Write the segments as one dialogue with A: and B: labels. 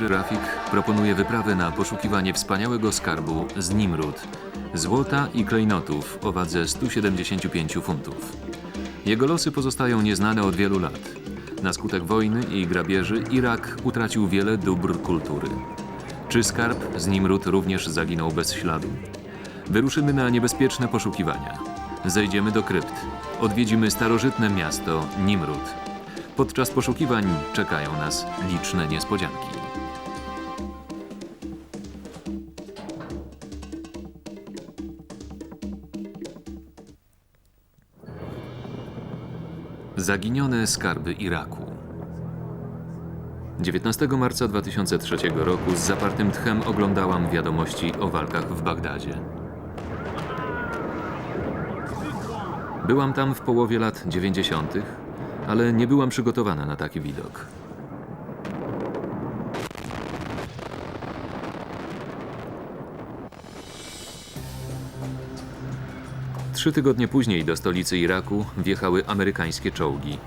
A: Geographic proponuje wyprawę na poszukiwanie wspaniałego skarbu z Nimrud, złota i klejnotów o wadze 175 funtów. Jego losy pozostają nieznane od wielu lat. Na skutek wojny i grabieży Irak utracił wiele dóbr kultury. Czy skarb z Nimrud również zaginął bez śladu? Wyruszymy na niebezpieczne poszukiwania. Zejdziemy do krypt. Odwiedzimy starożytne miasto Nimrud. Podczas poszukiwań czekają nas liczne niespodzianki. Zaginione skarby Iraku. 19 marca 2003 roku z zapartym tchem oglądałam wiadomości o walkach w Bagdadzie. Byłam tam w połowie lat 90., ale nie byłam przygotowana na taki widok. Trzy tygodnie później do stolicy Iraku wjechały amerykańskie czołgi.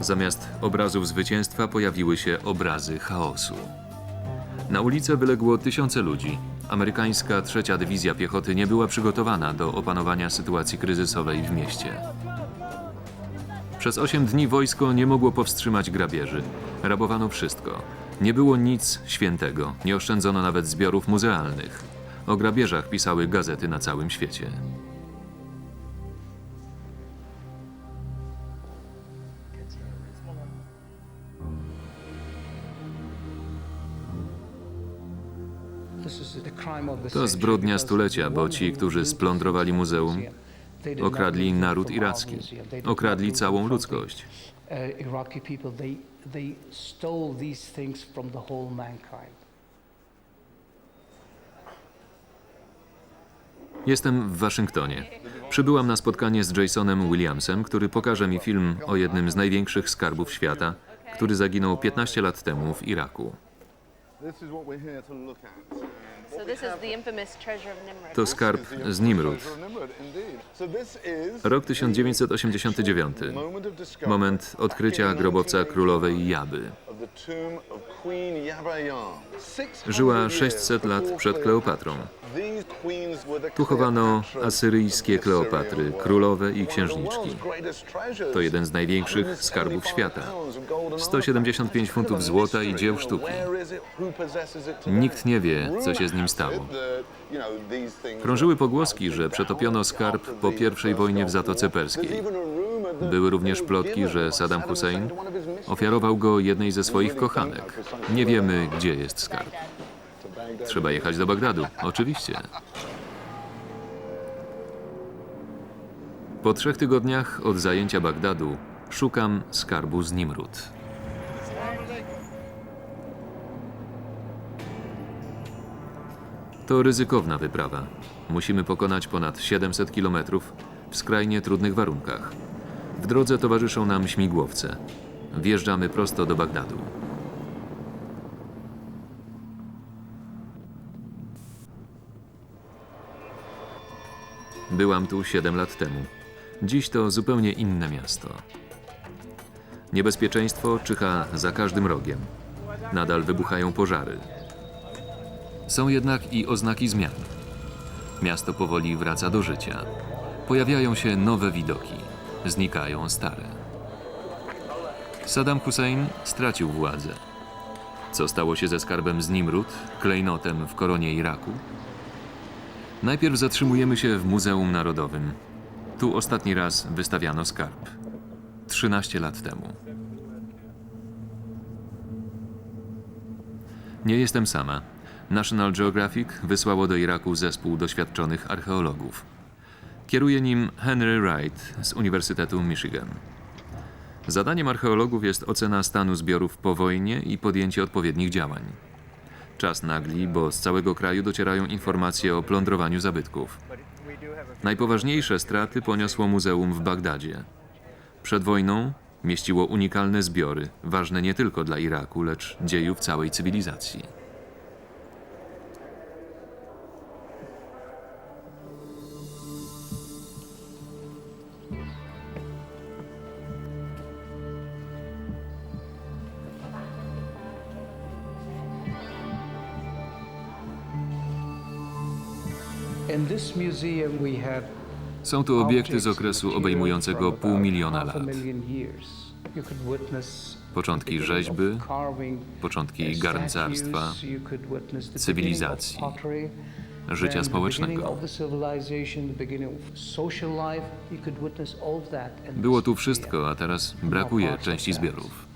A: Zamiast obrazów zwycięstwa pojawiły się obrazy chaosu. Na ulicę wyległo tysiące ludzi. Amerykańska trzecia dywizja piechoty nie była przygotowana do opanowania sytuacji kryzysowej w mieście. Przez osiem dni wojsko nie mogło powstrzymać grabieży. Rabowano wszystko. Nie było nic świętego, nie oszczędzono nawet zbiorów muzealnych. O grabieżach pisały gazety na całym świecie.
B: To zbrodnia stulecia, bo ci, którzy splądrowali muzeum, okradli naród iracki, okradli całą ludzkość.
A: Jestem w Waszyngtonie. Przybyłam na spotkanie z Jasonem Williamsem, który pokaże mi film o jednym z największych skarbów świata, który zaginął 15 lat temu w Iraku.
C: This is the infamous treasure of Nimrod.
A: To skarb z Nimrud. Rok 1989. Moment odkrycia grobowca królowej Jaby. Żyła 600 lat przed Kleopatrą. Tu chowano asyryjskie Kleopatry, królowe i księżniczki. To jeden z największych skarbów świata. 175 funtów złota i dzieł sztuki. Nikt nie wie, co się z nim stało. Krążyły pogłoski, że przetopiono skarb po I wojnie w Zatoce Perskiej. Były również plotki, że Saddam Hussein ofiarował go jednej ze swoich kochanek. Nie wiemy, gdzie jest skarb. Trzeba jechać do Bagdadu, oczywiście. Po trzech tygodniach od zajęcia Bagdadu szukam skarbu z Nimrud. To ryzykowna wyprawa. Musimy pokonać ponad 700 kilometrów w skrajnie trudnych warunkach. W drodze towarzyszą nam śmigłowce. Wjeżdżamy prosto do Bagdadu. Byłam tu 7 lat temu. Dziś to zupełnie inne miasto. Niebezpieczeństwo czyha za każdym rogiem. Nadal wybuchają pożary. Są jednak i oznaki zmian. Miasto powoli wraca do życia. Pojawiają się nowe widoki, znikają stare. Saddam Hussein stracił władzę. Co stało się ze skarbem z Nimrud, klejnotem w koronie Iraku? Najpierw zatrzymujemy się w Muzeum Narodowym. Tu ostatni raz wystawiano skarb. 13 lat temu. Nie jestem sama. National Geographic wysłało do Iraku zespół doświadczonych archeologów. Kieruje nim Henry Wright z Uniwersytetu Michigan. Zadaniem archeologów jest ocena stanu zbiorów po wojnie i podjęcie odpowiednich działań. Czas nagli, bo z całego kraju docierają informacje o plądrowaniu zabytków. Najpoważniejsze straty poniosło muzeum w Bagdadzie. Przed wojną mieściło unikalne zbiory, ważne nie tylko dla Iraku, lecz dziejów całej cywilizacji. Są tu obiekty z okresu obejmującego pół miliona lat. Początki rzeźby, początki garncarstwa, cywilizacji, życia społecznego. Było tu wszystko, a teraz
D: Now
A: brakuje części zbiorów.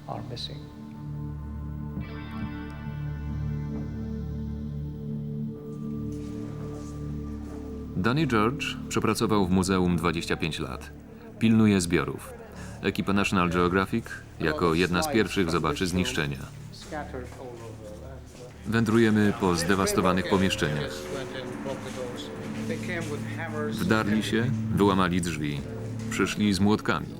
A: Danny George przepracował w muzeum 25 lat. Pilnuje zbiorów. Ekipa National Geographic jako jedna z pierwszych zobaczy zniszczenia. Wędrujemy po zdewastowanych pomieszczeniach. Wdarli się, wyłamali drzwi. Przyszli z młotkami.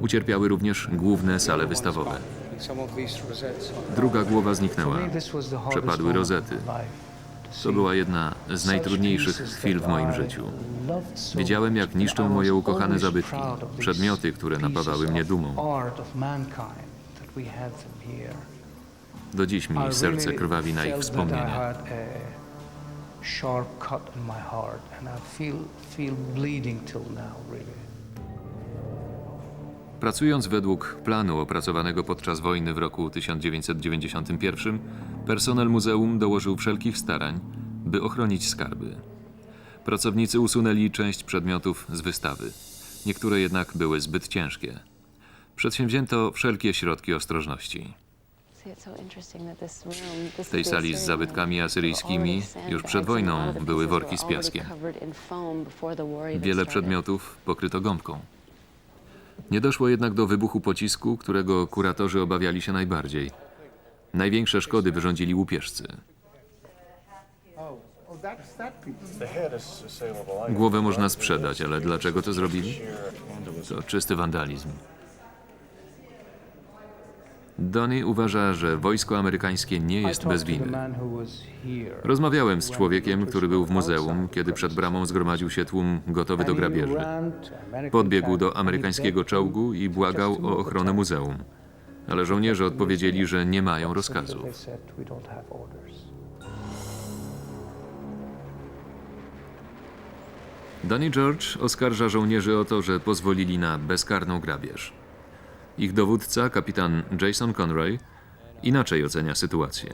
A: Ucierpiały również główne sale wystawowe. Druga głowa zniknęła. Przepadły rozety. To była jedna z najtrudniejszych chwil w moim życiu. Widziałem, jak niszczą moje ukochane zabytki, przedmioty, które napawały mnie dumą. Do dziś mi serce krwawi na ich wspomnienia.
D: Sharp cut in my heart, and I feel feel bleeding till now, really.
A: Pracując według planu opracowanego podczas wojny w roku 1991, personel muzeum dołożył wszelkich starań, by ochronić skarby. Pracownicy usunęli część przedmiotów z wystawy. Niektóre jednak były zbyt ciężkie. Przedsięwzięto wszelkie środki ostrożności.
C: W tej sali z zabytkami asyryjskimi już przed wojną były worki z piaskiem.
A: Wiele przedmiotów pokryto gąbką. Nie doszło jednak do wybuchu pocisku, którego kuratorzy obawiali się najbardziej. Największe szkody wyrządzili łupieżcy. Głowę można sprzedać, ale dlaczego to zrobili? To czysty wandalizm. Donny uważa, że wojsko amerykańskie nie jest bez winy. Rozmawiałem z człowiekiem, który był w muzeum, kiedy przed bramą zgromadził się tłum gotowy do grabieży. Podbiegł do amerykańskiego czołgu i błagał o ochronę muzeum. Ale żołnierze odpowiedzieli, że nie mają rozkazu. Danny George oskarża żołnierzy o to, że pozwolili na bezkarną grabież. Ich dowódca, kapitan Jason Conroy, inaczej ocenia sytuację.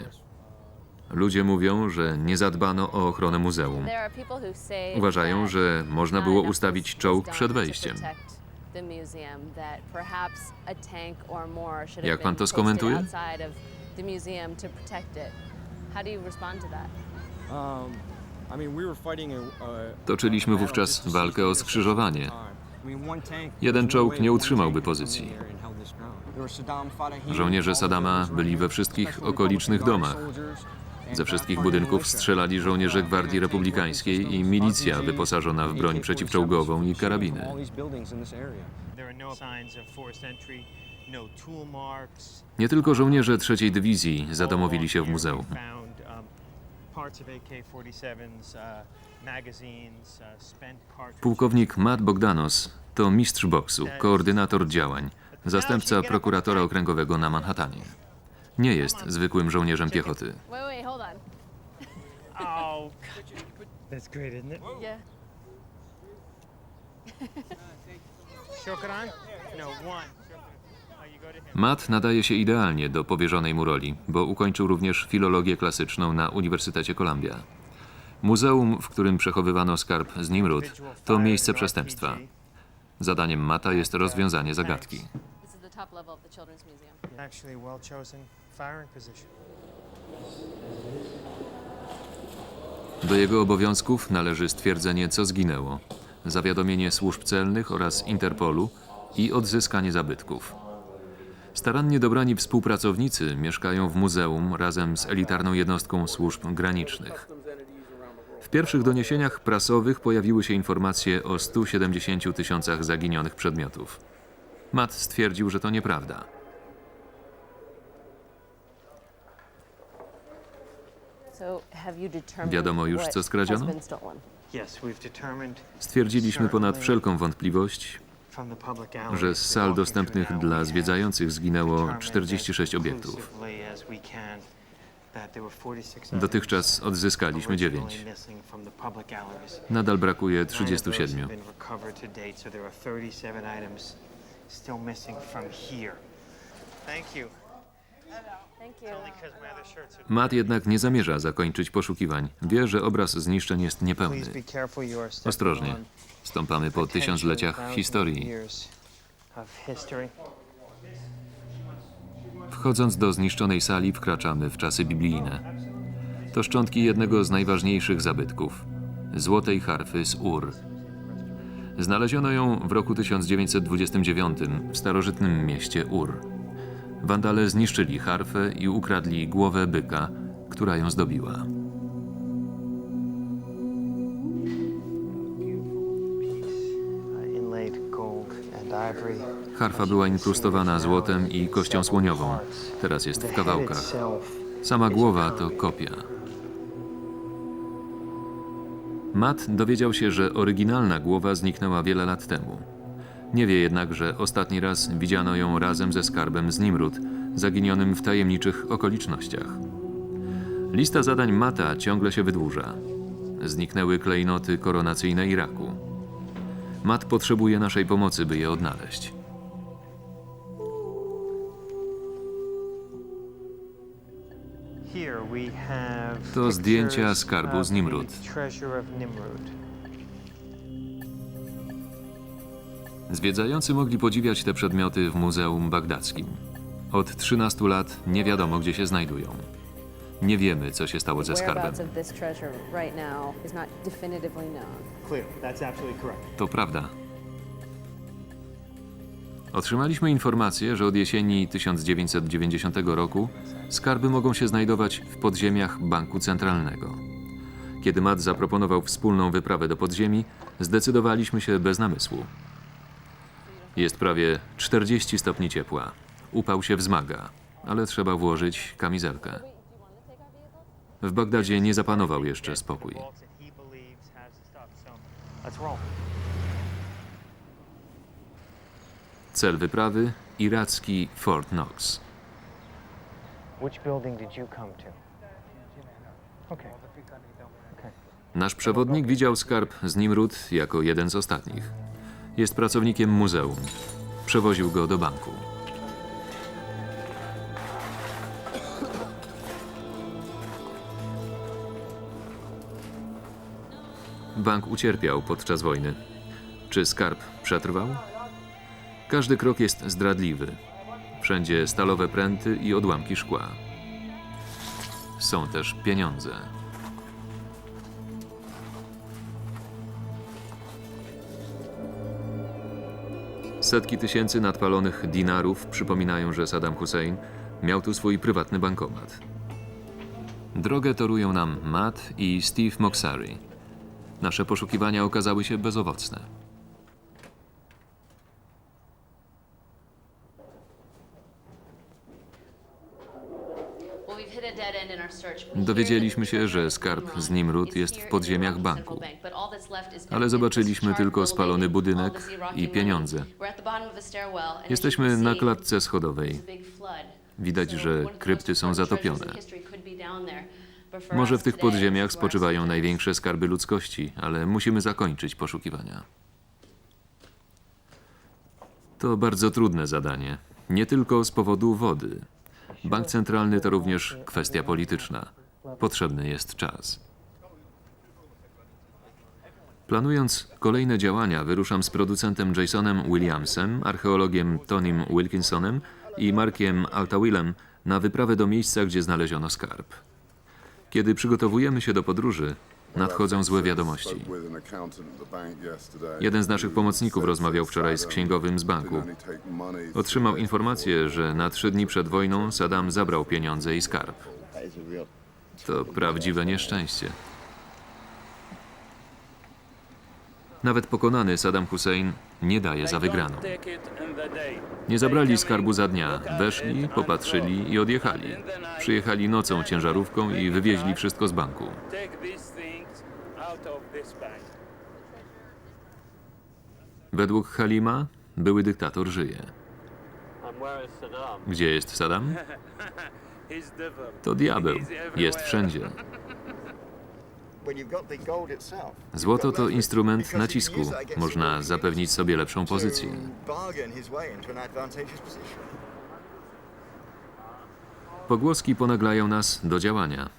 A: Ludzie mówią, że nie zadbano o ochronę muzeum.
C: Uważają, że można było ustawić czołg przed wejściem.
A: Jak pan to skomentuje?
B: Toczyliśmy wówczas walkę o skrzyżowanie.
A: Jeden czołg nie utrzymałby pozycji.
B: Żołnierze Sadama byli we wszystkich okolicznych domach.
A: Ze wszystkich budynków strzelali żołnierze Gwardii Republikańskiej i milicja wyposażona w broń przeciwczołgową i karabiny. Nie tylko żołnierze trzeciej dywizji zadomowili się w muzeum. Pułkownik Matt Bogdanos to mistrz boksu, koordynator działań, zastępca prokuratora okręgowego na Manhattanie. Nie jest zwykłym żołnierzem piechoty.
C: Wait, wait, hold on.
E: Oh, that's great, isn't it?
C: Yeah.
E: Shokran? No, one. Oh, you go to him.
A: Matt nadaje się idealnie do powierzonej mu roli, bo ukończył również filologię klasyczną na Uniwersytecie Columbia. Muzeum, w którym przechowywano skarb z Nimrud, to miejsce przestępstwa. Zadaniem Mata jest rozwiązanie zagadki.
C: This is the top level of the Children's Museum.
E: Actually, well chosen firing position.
A: Do jego obowiązków należy stwierdzenie, co zginęło, zawiadomienie służb celnych oraz Interpolu i odzyskanie zabytków. Starannie dobrani współpracownicy mieszkają w muzeum razem z elitarną jednostką służb granicznych. W pierwszych doniesieniach prasowych pojawiły się informacje o 170 tysiącach zaginionych przedmiotów. Matt stwierdził, że to nieprawda. Wiadomo już, co skradziono? Stwierdziliśmy ponad wszelką wątpliwość, że z sal dostępnych dla zwiedzających zginęło
E: determined as
A: 46 obiektów. Dotychczas odzyskaliśmy dziewięć. Nadal brakuje 37. Matt jednak nie zamierza zakończyć poszukiwań. Wie, że obraz zniszczeń jest niepełny. Ostrożnie. Stąpamy po tysiącleciach historii. Wchodząc do zniszczonej sali, wkraczamy w czasy biblijne. To szczątki jednego z najważniejszych zabytków złotej harfy z Ur. Znaleziono ją w roku 1929 w starożytnym mieście Ur. Wandale zniszczyli harfę i ukradli głowę byka, która ją zdobiła. Harfa była inkrustowana złotem i kością słoniową. Teraz jest w kawałkach. Sama głowa to kopia. Matt dowiedział się, że oryginalna głowa zniknęła wiele lat temu. Nie wie jednak, że ostatni raz widziano ją razem ze skarbem z Nimrud, zaginionym w tajemniczych okolicznościach. Lista zadań Mata ciągle się wydłuża. Zniknęły klejnoty koronacyjne Iraku. Matt potrzebuje naszej pomocy, by je odnaleźć.
B: To zdjęcia skarbu z Nimrud.
A: Zwiedzający mogli podziwiać te przedmioty w Muzeum Bagdackim. Od 13 lat nie wiadomo, gdzie się znajdują. Nie wiemy, co się stało ze skarbem.
F: whereabouts of
A: Otrzymaliśmy informację, że od jesieni 1990 roku skarby mogą się znajdować w podziemiach Banku Centralnego. Kiedy Matt zaproponował wspólną wyprawę do podziemi, zdecydowaliśmy się bez namysłu. Jest prawie 40 stopni ciepła. Upał się wzmaga, ale trzeba włożyć kamizelkę. W Bagdadzie nie zapanował jeszcze spokój. Cel wyprawy iracki Fort Knox.
E: Which building did you come to? Okay.
A: Nasz przewodnik widział skarb z Nimrud jako jeden z ostatnich. Jest pracownikiem muzeum. Przewoził go do banku. Bank ucierpiał podczas wojny. Czy skarb przetrwał? Każdy krok jest zdradliwy. Wszędzie stalowe pręty i odłamki szkła. Są też pieniądze. Setki tysięcy nadpalonych dinarów przypominają, że Saddam Hussein miał tu swój prywatny bankomat. Drogę torują nam Matt i Steve Moxary. Nasze poszukiwania okazały się bezowocne.
F: Dowiedzieliśmy się, że skarb z Nimrud jest w podziemiach banku, ale zobaczyliśmy tylko spalony budynek i pieniądze.
A: Jesteśmy na klatce schodowej. Widać, że krypty są zatopione. Może w tych podziemiach spoczywają największe skarby ludzkości, ale musimy zakończyć poszukiwania. To bardzo trudne zadanie. Nie tylko z powodu wody. Bank centralny to również kwestia polityczna. Potrzebny jest czas. Planując kolejne działania, wyruszam z producentem Jasonem Williamsem, archeologiem Tonym Wilkinsonem i Markiem Altawillem na wyprawę do miejsca, gdzie znaleziono skarb. Kiedy przygotowujemy się do podróży, nadchodzą złe wiadomości. Jeden z naszych pomocników rozmawiał wczoraj z księgowym z banku. Otrzymał informację, że na trzy dni przed wojną Saddam zabrał pieniądze i skarb. To prawdziwe nieszczęście. Nawet pokonany Saddam Hussein nie daje za wygraną. Nie zabrali skarbu za dnia. Weszli, popatrzyli i odjechali. Przyjechali nocą ciężarówką i wywieźli wszystko z banku. Według Halima były dyktator żyje. Gdzie jest Saddam? To diabeł. Jest wszędzie. Złoto to instrument nacisku. Można zapewnić sobie lepszą pozycję. Pogłoski ponaglają nas do działania.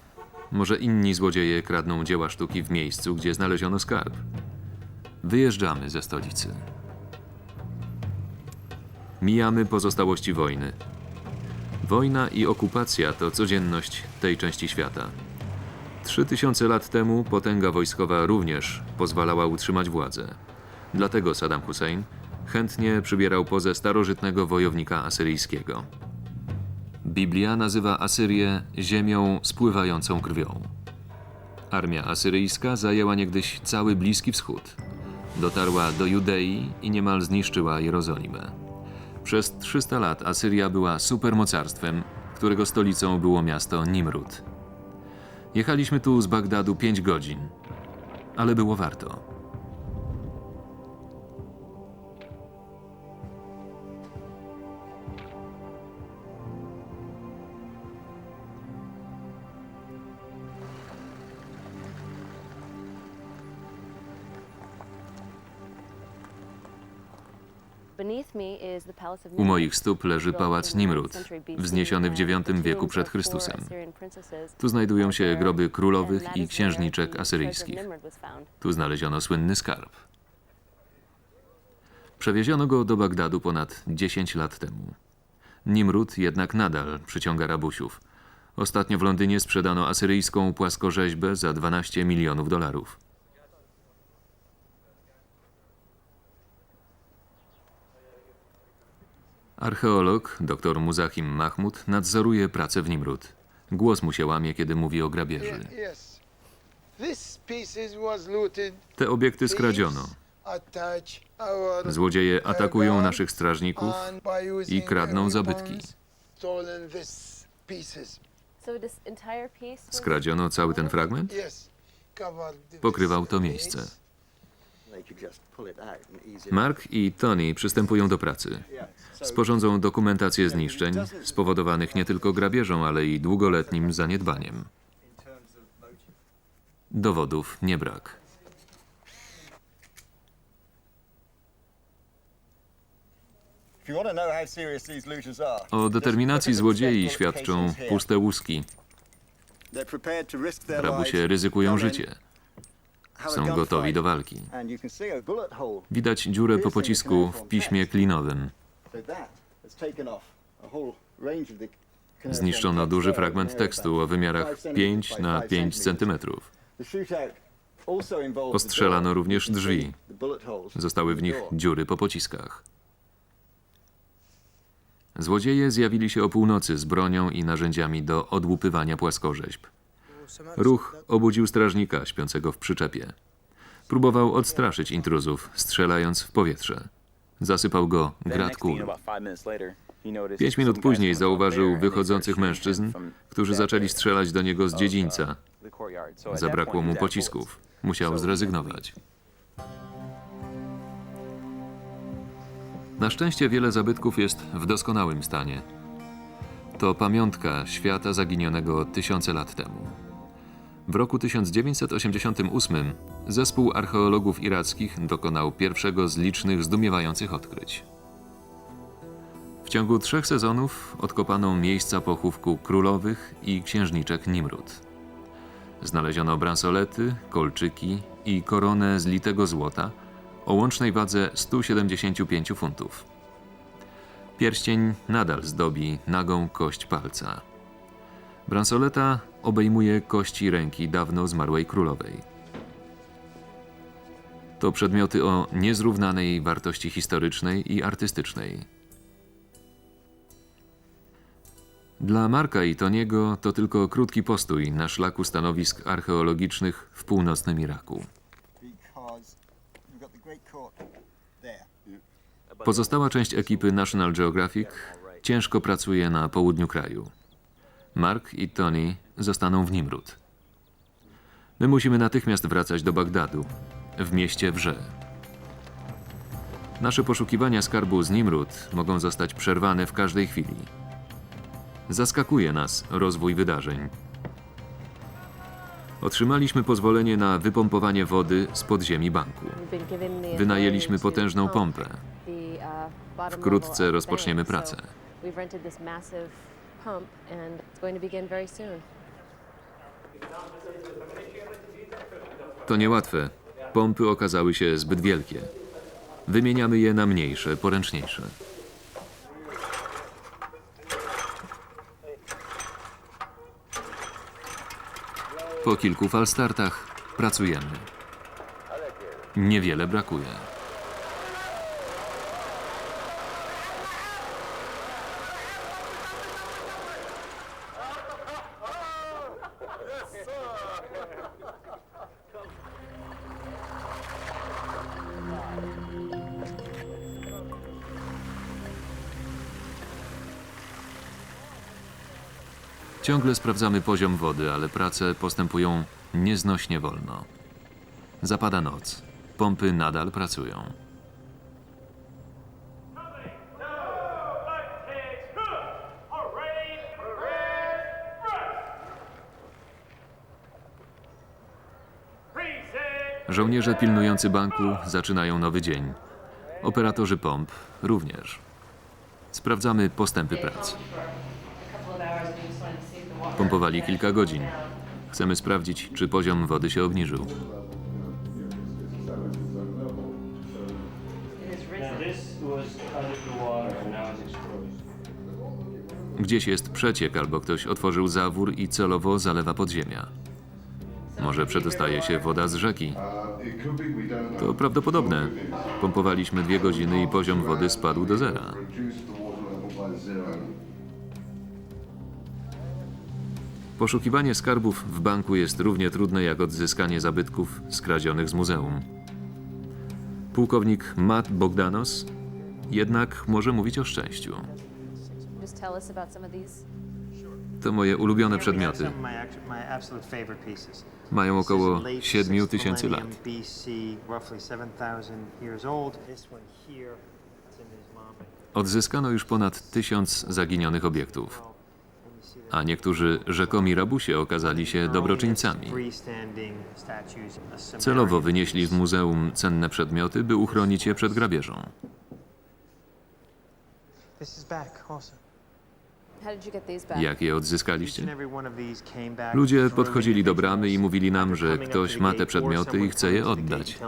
A: Może inni złodzieje kradną dzieła sztuki w miejscu, gdzie znaleziono skarb. Wyjeżdżamy ze stolicy. Mijamy pozostałości wojny. Wojna i okupacja to codzienność tej części świata. Trzy tysiące lat temu potęga wojskowa również pozwalała utrzymać władzę. Dlatego Saddam Hussein chętnie przybierał pozę starożytnego wojownika asyryjskiego. Biblia nazywa Asyrię ziemią spływającą krwią. Armia asyryjska zajęła niegdyś cały Bliski Wschód. Dotarła do Judei i niemal zniszczyła Jerozolimę. Przez 300 lat Asyria była supermocarstwem, którego stolicą było miasto Nimrud. Jechaliśmy tu z Bagdadu 5 godzin, ale było warto.
F: U moich stóp leży pałac Nimrud, wzniesiony w IX wieku przed Chrystusem.
A: Tu znajdują się groby królowych i księżniczek asyryjskich.
F: Tu znaleziono słynny skarb.
A: Przewieziono go do Bagdadu ponad 10 lat temu. Nimrud jednak nadal przyciąga rabusiów. Ostatnio w Londynie sprzedano asyryjską płaskorzeźbę za 12 milionów dolarów. Archeolog dr Muzahim Mahmud nadzoruje pracę w Nimrud. Głos mu się łamie, kiedy mówi o grabieży. Te obiekty skradziono. Złodzieje atakują naszych strażników i kradną zabytki. Skradziono cały ten fragment? Pokrywał to miejsce. Mark i Tony przystępują do pracy. Sporządzą dokumentację zniszczeń spowodowanych nie tylko grabieżą, ale i długoletnim zaniedbaniem. Dowodów nie brak. O determinacji złodziei świadczą puste łuski. Rabusie ryzykują życie. Są gotowi do walki. Widać dziurę po pocisku w piśmie klinowym. Zniszczono duży fragment tekstu o wymiarach 5 na 5 cm.
B: Ostrzelano również drzwi.
A: Zostały w nich dziury po pociskach. Złodzieje zjawili się o północy z bronią i narzędziami do odłupywania płaskorzeźb. Ruch obudził strażnika śpiącego w przyczepie. Próbował odstraszyć intruzów, strzelając w powietrze. Zasypał go grad kul. Pięć minut później zauważył wychodzących mężczyzn, którzy zaczęli strzelać do niego z dziedzińca. Zabrakło mu pocisków. Musiał zrezygnować. Na szczęście wiele zabytków jest w doskonałym stanie. To pamiątka świata zaginionego tysiące lat temu. W roku 1988 zespół archeologów irackich dokonał pierwszego z licznych zdumiewających odkryć. W ciągu trzech sezonów odkopano miejsca pochówku królowych i księżniczek Nimrud. Znaleziono bransolety, kolczyki i koronę z litego złota o łącznej wadze 175 funtów. Pierścień nadal zdobi nagą kość palca. Bransoleta obejmuje kości ręki dawno zmarłej królowej. To przedmioty o niezrównanej wartości historycznej i artystycznej. Dla Marka i Toniego to tylko krótki postój na szlaku stanowisk archeologicznych w północnym Iraku. Pozostała część ekipy National Geographic ciężko pracuje na południu kraju. Mark i Tony zostaną w Nimrud. My musimy natychmiast wracać do Bagdadu. W mieście wrze. Nasze poszukiwania skarbu z Nimrud mogą zostać przerwane w każdej chwili. Zaskakuje nas rozwój wydarzeń. Otrzymaliśmy pozwolenie na wypompowanie wody z podziemi banku.
F: Wynajęliśmy potężną pompę.
A: Wkrótce rozpoczniemy pracę. To niełatwe. Pompy okazały się zbyt wielkie. Wymieniamy je na mniejsze, poręczniejsze. Po kilku falstartach pracujemy. Niewiele brakuje. Ciągle sprawdzamy poziom wody, ale prace postępują nieznośnie wolno. Zapada noc. Pompy nadal pracują. Żołnierze pilnujący banku zaczynają nowy dzień. Operatorzy pomp również. Sprawdzamy postępy prac. Pompowali kilka godzin. Chcemy sprawdzić, czy poziom wody się obniżył. Gdzieś jest przeciek albo ktoś otworzył zawór i celowo zalewa podziemia. Może przedostaje się woda z rzeki. To prawdopodobne. Pompowaliśmy dwie godziny i poziom wody spadł do zera. Poszukiwanie skarbów w banku jest równie trudne jak odzyskanie zabytków skradzionych z muzeum. Pułkownik Matt Bogdanos jednak może mówić o szczęściu. To moje ulubione przedmioty. Mają około 7 tysięcy lat. Odzyskano już ponad tysiąc zaginionych obiektów, a niektórzy rzekomi rabusie okazali się dobroczyńcami. Celowo wynieśli z muzeum cenne przedmioty, by uchronić je przed grabieżą. Jak je odzyskaliście? Ludzie podchodzili do bramy i mówili nam, że ktoś ma te przedmioty i chce je oddać.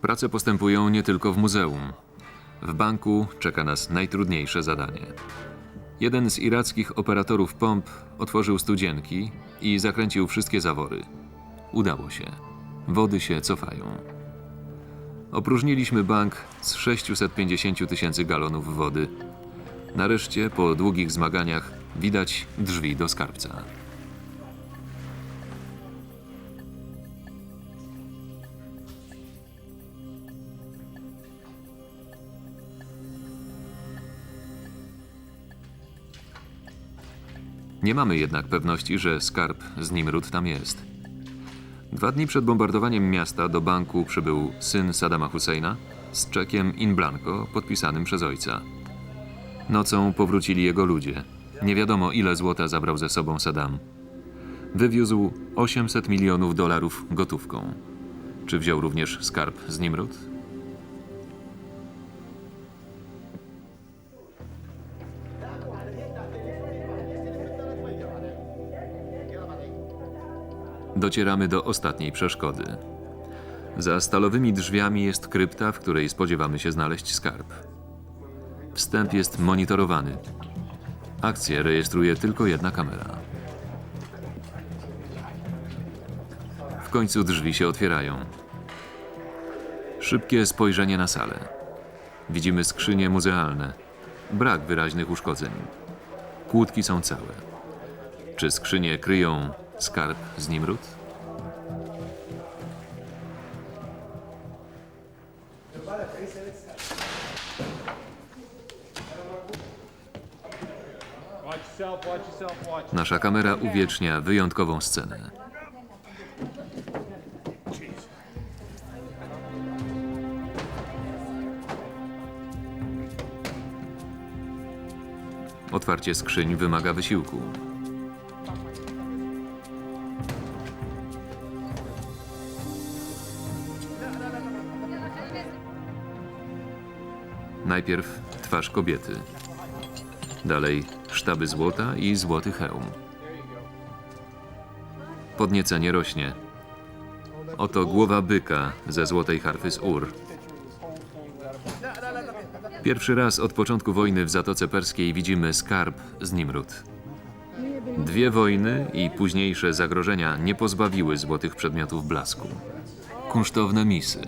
A: Prace postępują nie tylko w muzeum. W banku czeka nas najtrudniejsze zadanie. Jeden z irackich operatorów pomp otworzył studzienki i zakręcił wszystkie zawory. Udało się. Wody się cofają. Opróżniliśmy bank z 650 tysięcy galonów wody. Nareszcie, po długich zmaganiach, widać drzwi do skarbca. Nie mamy jednak pewności, że skarb z Nimrud tam jest. Dwa dni przed bombardowaniem miasta do banku przybył syn Saddama Husseina z czekiem in blanco podpisanym przez ojca. Nocą powrócili jego ludzie. Nie wiadomo, ile złota zabrał ze sobą Saddam. Wywiózł 800 milionów dolarów gotówką. Czy wziął również skarb z Nimrud? Docieramy do ostatniej przeszkody. Za stalowymi drzwiami jest krypta, w której spodziewamy się znaleźć skarb. Wstęp jest monitorowany. Akcję rejestruje tylko jedna kamera. W końcu drzwi się otwierają. Szybkie spojrzenie na salę. Widzimy skrzynie muzealne. Brak wyraźnych uszkodzeń. Kłódki są całe. Czy skrzynie kryją Skarb z Nimrud? Nasza kamera uwiecznia wyjątkową scenę. Otwarcie skrzyń wymaga wysiłku. Najpierw twarz kobiety. Dalej sztaby złota i złoty hełm. Podniecenie rośnie. Oto głowa byka ze złotej harfy z Ur. Pierwszy raz od początku wojny w Zatoce Perskiej widzimy skarb z Nimrud. Dwie wojny i późniejsze zagrożenia nie pozbawiły złotych przedmiotów blasku. Kunsztowne misy,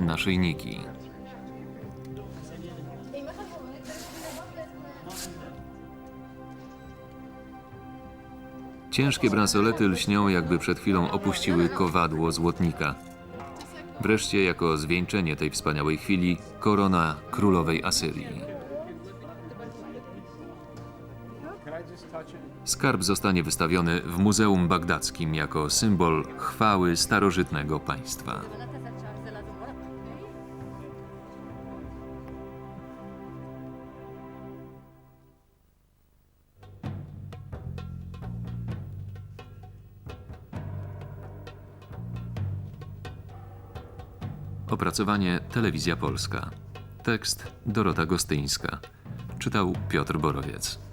A: naszyjniki, Ciężkie bransolety lśnią, jakby przed chwilą opuściły kowadło złotnika. Wreszcie, jako zwieńczenie tej wspaniałej chwili, korona królowej Asyrii. Skarb zostanie wystawiony w Muzeum Bagdackim jako symbol chwały starożytnego państwa. Opracowanie Telewizja Polska. Tekst Dorota Gostyńska. Czytał Piotr Borowiec.